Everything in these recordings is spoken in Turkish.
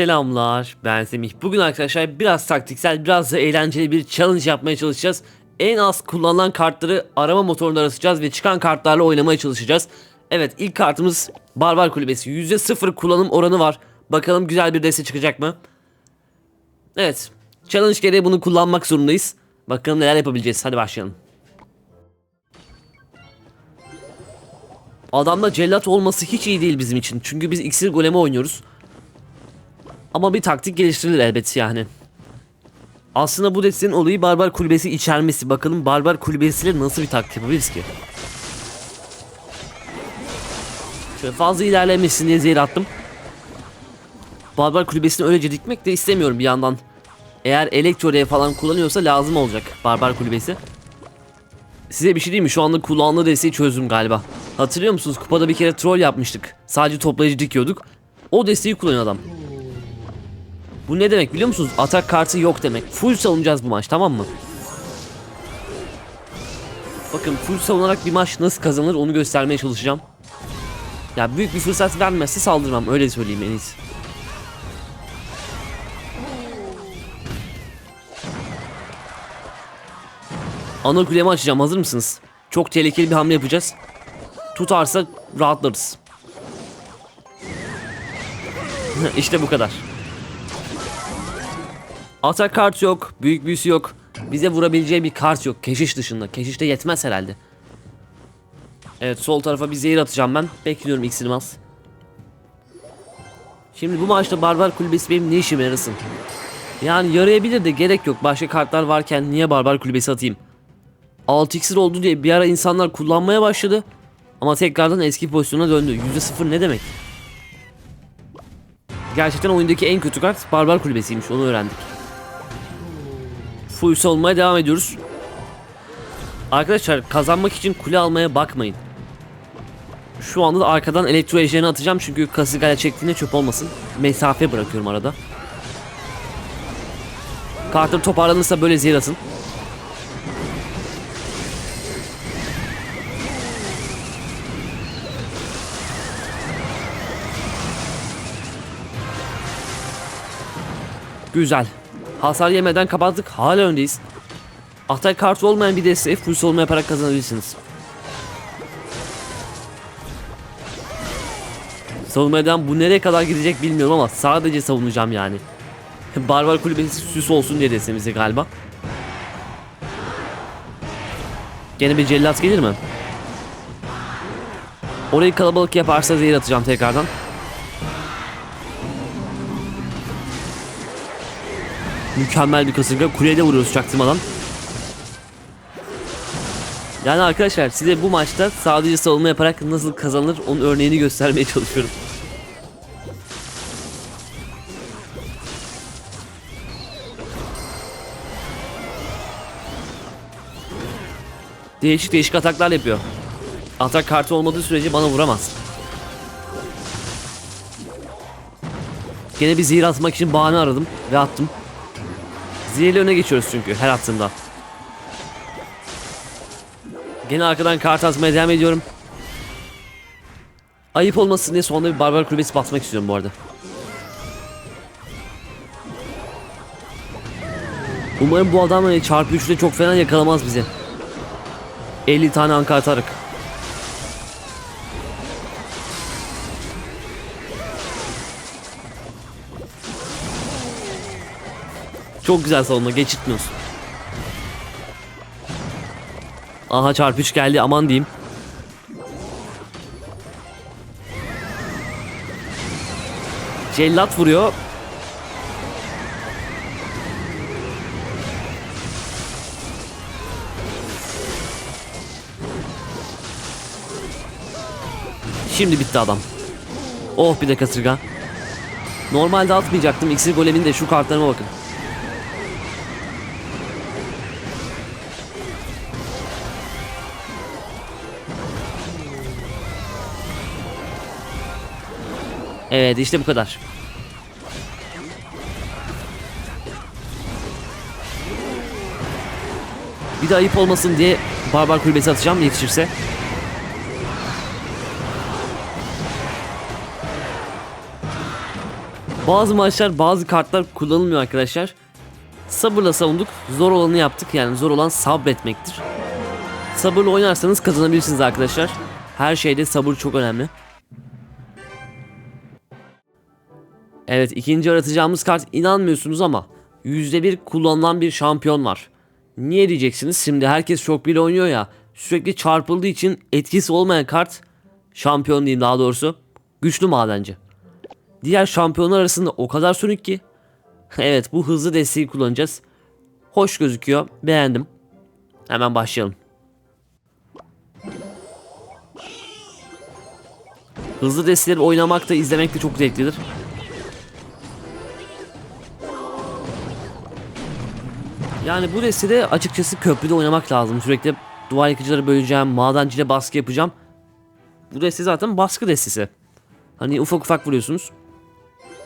Selamlar ben Semih. Bugün arkadaşlar biraz taktiksel biraz da eğlenceli bir challenge yapmaya çalışacağız. En az kullanılan kartları arama motorunda arasacağız ve çıkan kartlarla oynamaya çalışacağız. Evet ilk kartımız Barbar Kulübesi. %0 kullanım oranı var. Bakalım güzel bir deste çıkacak mı? Evet challenge gereği bunu kullanmak zorundayız. Bakalım neler yapabileceğiz. Hadi başlayalım. Adamda cellat olması hiç iyi değil bizim için. Çünkü biz iksir golemi oynuyoruz. Ama bir taktik geliştirilir elbet yani. Aslında bu destenin olayı barbar kulübesi içermesi. Bakalım barbar kulübesiyle nasıl bir taktik yapabiliriz ki? Şöyle fazla ilerlemesin diye zehir attım. Barbar kulübesini öylece dikmek de istemiyorum bir yandan. Eğer elektrorev falan kullanıyorsa lazım olacak barbar kulübesi. Size bir şey diyeyim mi? Şu anda kullandığı desteği çözdüm galiba. Hatırlıyor musunuz? Kupada bir kere troll yapmıştık. Sadece toplayıcı dikiyorduk. O desteği kullanıyor adam. Bu ne demek biliyor musunuz? Atak kartı yok demek. Full savunacağız bu maç tamam mı? Bakın full savunarak bir maç nasıl kazanılır onu göstermeye çalışacağım. Ya büyük bir fırsat vermezse saldırmam öyle söyleyeyim en iyisi. Ana kulemi açacağım hazır mısınız? Çok tehlikeli bir hamle yapacağız. Tutarsa rahatlarız. işte bu kadar. Atak kart yok, büyük büyüsü yok. Bize vurabileceği bir kart yok. Keşiş dışında. Keşiş de yetmez herhalde. Evet sol tarafa bir zehir atacağım ben. Bekliyorum iksirim az. Şimdi bu maçta Barbar Kulübesi benim ne işime yarasın? Yani yarayabilir de gerek yok. Başka kartlar varken niye Barbar Kulübesi atayım? 6 iksir oldu diye bir ara insanlar kullanmaya başladı. Ama tekrardan eski pozisyona döndü. %0 ne demek? Gerçekten oyundaki en kötü kart Barbar Kulübesi'ymiş onu öğrendik. Full savunmaya devam ediyoruz. Arkadaşlar kazanmak için kule almaya bakmayın. Şu anda da arkadan elektro ejderini atacağım çünkü kasıgayla çektiğinde çöp olmasın. Mesafe bırakıyorum arada. Kartları toparlanırsa böyle zehir atın. Güzel. Hasar yemeden kapattık. Hala öndeyiz. Atak kartı olmayan bir desteği full savunma yaparak kazanabilirsiniz. Savunmadan bu nereye kadar gidecek bilmiyorum ama sadece savunacağım yani. Barbar kulübesi süs olsun diye destemize galiba. Gene bir cellat gelir mi? Orayı kalabalık yaparsa zehir atacağım tekrardan. Mükemmel bir kasırga. Kuleye de vuruyoruz çaktırmadan. Yani arkadaşlar size bu maçta sadece savunma yaparak nasıl kazanılır onun örneğini göstermeye çalışıyorum. Değişik değişik ataklar yapıyor. Atak kartı olmadığı sürece bana vuramaz. Gene bir zehir atmak için bahane aradım ve attım. Zehirli öne geçiyoruz çünkü her attığımda. Gene arkadan kart atmaya devam ediyorum. Ayıp olmasın diye sonunda bir barbar kulübesi basmak istiyorum bu arada. Umarım bu adam hani çarpı 3'te çok fena yakalamaz bizi. 50 tane ankart atarık. Çok güzel savunma geçitmiyorsun. Aha çarpı 3 geldi aman diyeyim. Cellat vuruyor. Şimdi bitti adam. Oh bir de kasırga. Normalde atmayacaktım. İksir golemin de şu kartlarıma bakın. Evet işte bu kadar. Bir de ayıp olmasın diye barbar kulübesi atacağım yetişirse. Bazı maçlar bazı kartlar kullanılmıyor arkadaşlar. Sabırla savunduk. Zor olanı yaptık. Yani zor olan sabretmektir. Sabırla oynarsanız kazanabilirsiniz arkadaşlar. Her şeyde sabır çok önemli. Evet ikinci aratacağımız kart inanmıyorsunuz ama %1 kullanılan bir şampiyon var. Niye diyeceksiniz? Şimdi herkes çok bile oynuyor ya. Sürekli çarpıldığı için etkisi olmayan kart şampiyon diyeyim daha doğrusu. Güçlü madenci. Diğer şampiyonlar arasında o kadar sönük ki. evet bu hızlı desteği kullanacağız. Hoş gözüküyor. Beğendim. Hemen başlayalım. Hızlı desteleri oynamak da izlemek de çok zevklidir. Yani bu destede açıkçası köprüde oynamak lazım. Sürekli duvar yıkıcıları böleceğim, madenciyle baskı yapacağım. Bu deste zaten baskı destesi. Hani ufak ufak vuruyorsunuz.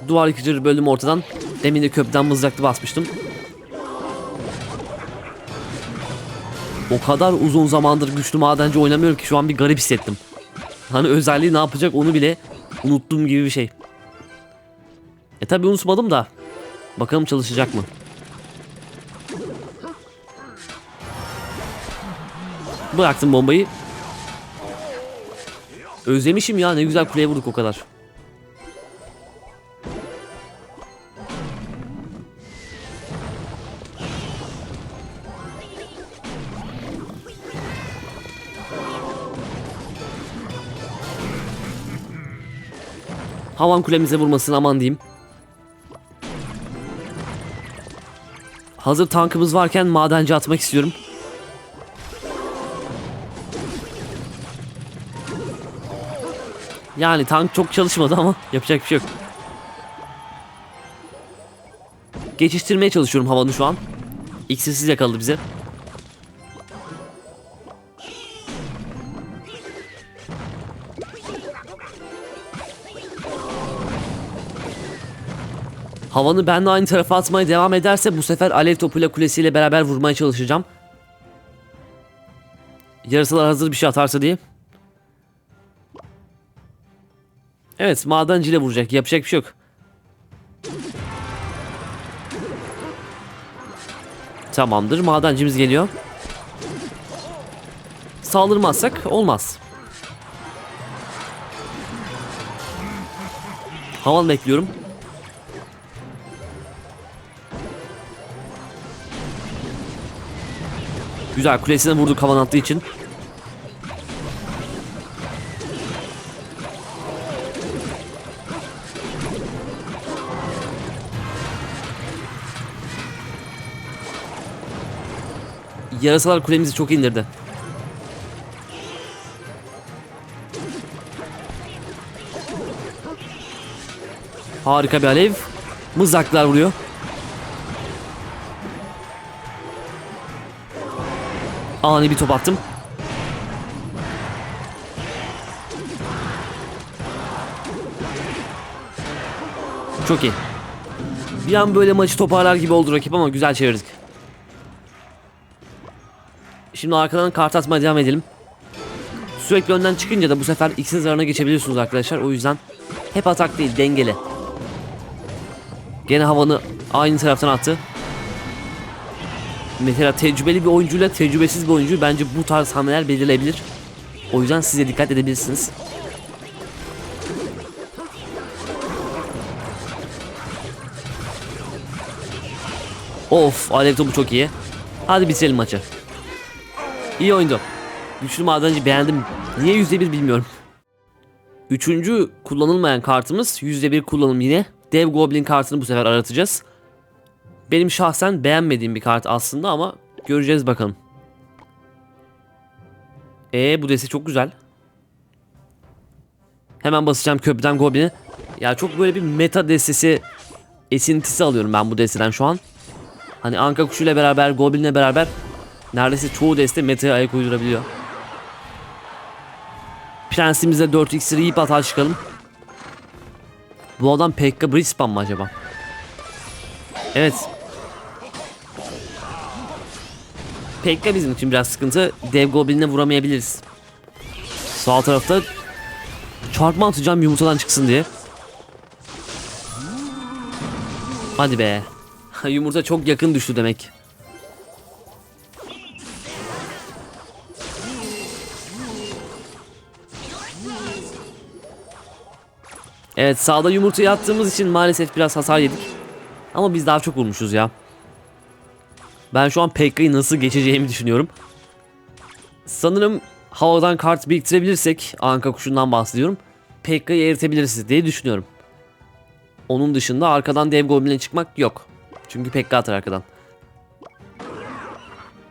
Duvar yıkıcıları böldüm ortadan. Demin de köprüden mızraklı basmıştım. O kadar uzun zamandır güçlü madenci oynamıyorum ki şu an bir garip hissettim. Hani özelliği ne yapacak onu bile unuttuğum gibi bir şey. E tabi unutmadım da. Bakalım çalışacak mı? Bıraktım bombayı. Özlemişim ya ne güzel kuleye vurduk o kadar. Havan kulemize vurmasın aman diyeyim. Hazır tankımız varken madenci atmak istiyorum. Yani tank çok çalışmadı ama yapacak bir şey yok. Geçiştirmeye çalışıyorum havanı şu an. İksirsiz yakaladı bize. Havanı benle aynı tarafa atmaya devam ederse bu sefer alev topuyla kulesiyle beraber vurmaya çalışacağım. Yarısalar hazır bir şey atarsa diye. Evet madenciyle vuracak yapacak bir şey yok. Tamamdır madencimiz geliyor. Saldırmazsak olmaz. Havan bekliyorum. Güzel kulesine vurduk havan attığı için. Yarasalar kulemizi çok indirdi. Harika bir alev. Mızraklar vuruyor. Ani bir top attım. Çok iyi. Bir an böyle maçı toparlar gibi oldu rakip ama güzel çevirdik. Şimdi arkadan kart atmaya devam edelim. Sürekli önden çıkınca da bu sefer X'in zararına geçebiliyorsunuz arkadaşlar. O yüzden hep atak değil dengeli. Gene havanı aynı taraftan attı. Mesela tecrübeli bir oyuncuyla tecrübesiz bir oyuncu bence bu tarz hamleler belirleyebilir. O yüzden size dikkat edebilirsiniz. Of alev topu çok iyi. Hadi bitirelim maçı. İyi oyundu. Güçlü madenci beğendim. Niye %1 bilmiyorum. Üçüncü kullanılmayan kartımız %1 kullanım yine. Dev Goblin kartını bu sefer aratacağız. Benim şahsen beğenmediğim bir kart aslında ama göreceğiz bakalım. E bu desi çok güzel. Hemen basacağım köprüden Goblin'i. Ya çok böyle bir meta destesi esintisi alıyorum ben bu desteden şu an. Hani Anka kuşuyla beraber Goblin'le beraber neredeyse çoğu deste meta'ya ayak uydurabiliyor. Prensimize 4 iksiri yiyip atağa çıkalım. Bu adam Pekka Brisbane mı acaba? Evet. Pekka bizim için biraz sıkıntı. Dev Goblin'e vuramayabiliriz. Sağ tarafta çarpma atacağım yumurtadan çıksın diye. Hadi be. Yumurta çok yakın düştü demek. Evet sağda yumurtayı attığımız için maalesef biraz hasar yedik. Ama biz daha çok vurmuşuz ya. Ben şu an Pekka'yı nasıl geçeceğimi düşünüyorum. Sanırım havadan kart biriktirebilirsek Anka kuşundan bahsediyorum. Pekka'yı eritebiliriz diye düşünüyorum. Onun dışında arkadan dev goblin'e çıkmak yok. Çünkü Pekka atar arkadan.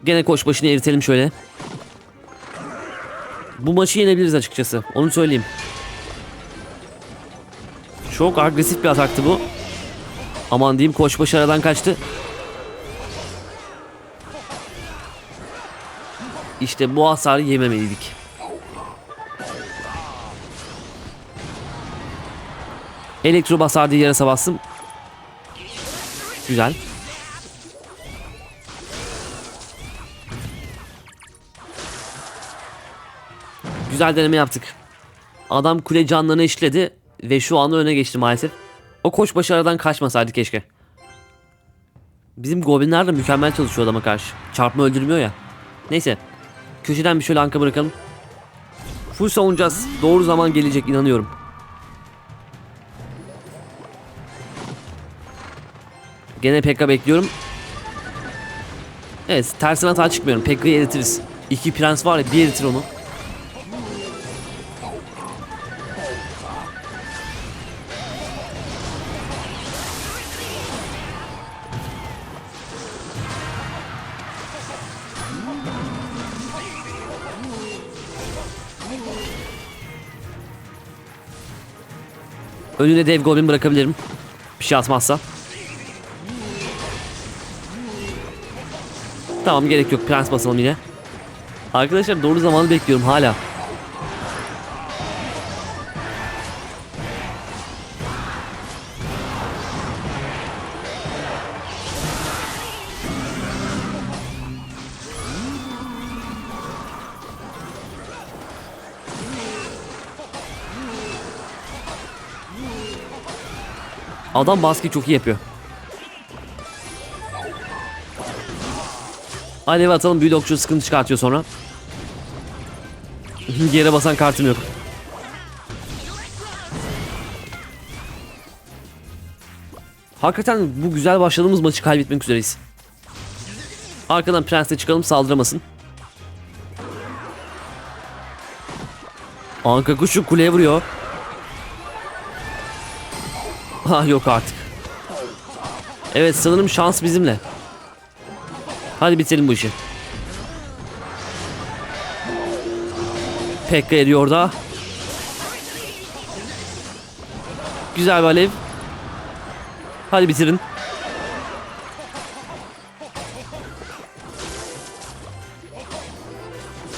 Gene koş başını eritelim şöyle. Bu maçı yenebiliriz açıkçası. Onu söyleyeyim. Çok agresif bir ataktı bu. Aman diyeyim koçbaşı aradan kaçtı. İşte bu hasarı yememeliydik. Elektro basar diye yarasa. Güzel. Güzel deneme yaptık. Adam kule canlarını işledi ve şu anda öne geçti maalesef. O koç başarıdan kaçmasaydı keşke. Bizim goblinler de mükemmel çalışıyor adama karşı. Çarpma öldürmüyor ya. Neyse. Köşeden bir şöyle anka bırakalım. Full savunacağız. Doğru zaman gelecek inanıyorum. Gene Pekka bekliyorum. Evet tersine hata çıkmıyorum. Pekka'yı eritiriz. İki prens var ya bir eritir onu. Önüne dev goblin bırakabilirim. Bir şey atmazsa. Tamam gerek yok. Prens basalım yine. Arkadaşlar doğru zamanı bekliyorum hala. Adam baskı çok iyi yapıyor. Alev atalım büyülü okçu sıkıntı çıkartıyor sonra. Yere basan kartım yok. Hakikaten bu güzel başladığımız maçı kaybetmek üzereyiz. Arkadan prensle çıkalım saldıramasın. Anka kuşu kuleye vuruyor. Ha yok artık. Evet sanırım şans bizimle. Hadi bitirelim bu işi. Pekka eriyor orada. Güzel bir alev. Hadi bitirin.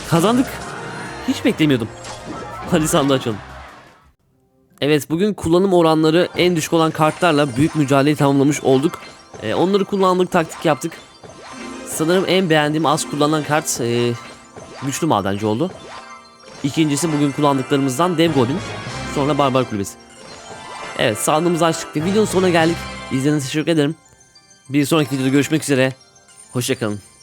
Kazandık. Hiç beklemiyordum. Hadi sandığı açalım. Evet bugün kullanım oranları en düşük olan kartlarla büyük mücadeleyi tamamlamış olduk. Ee, onları kullandık, taktik yaptık. Sanırım en beğendiğim az kullanılan kart e, güçlü madenci oldu. İkincisi bugün kullandıklarımızdan Dev Goblin. Sonra Barbar Kulübesi. Evet sandığımızı açtık ve videonun sonuna geldik. İzlediğiniz için teşekkür ederim. Bir sonraki videoda görüşmek üzere. Hoşçakalın.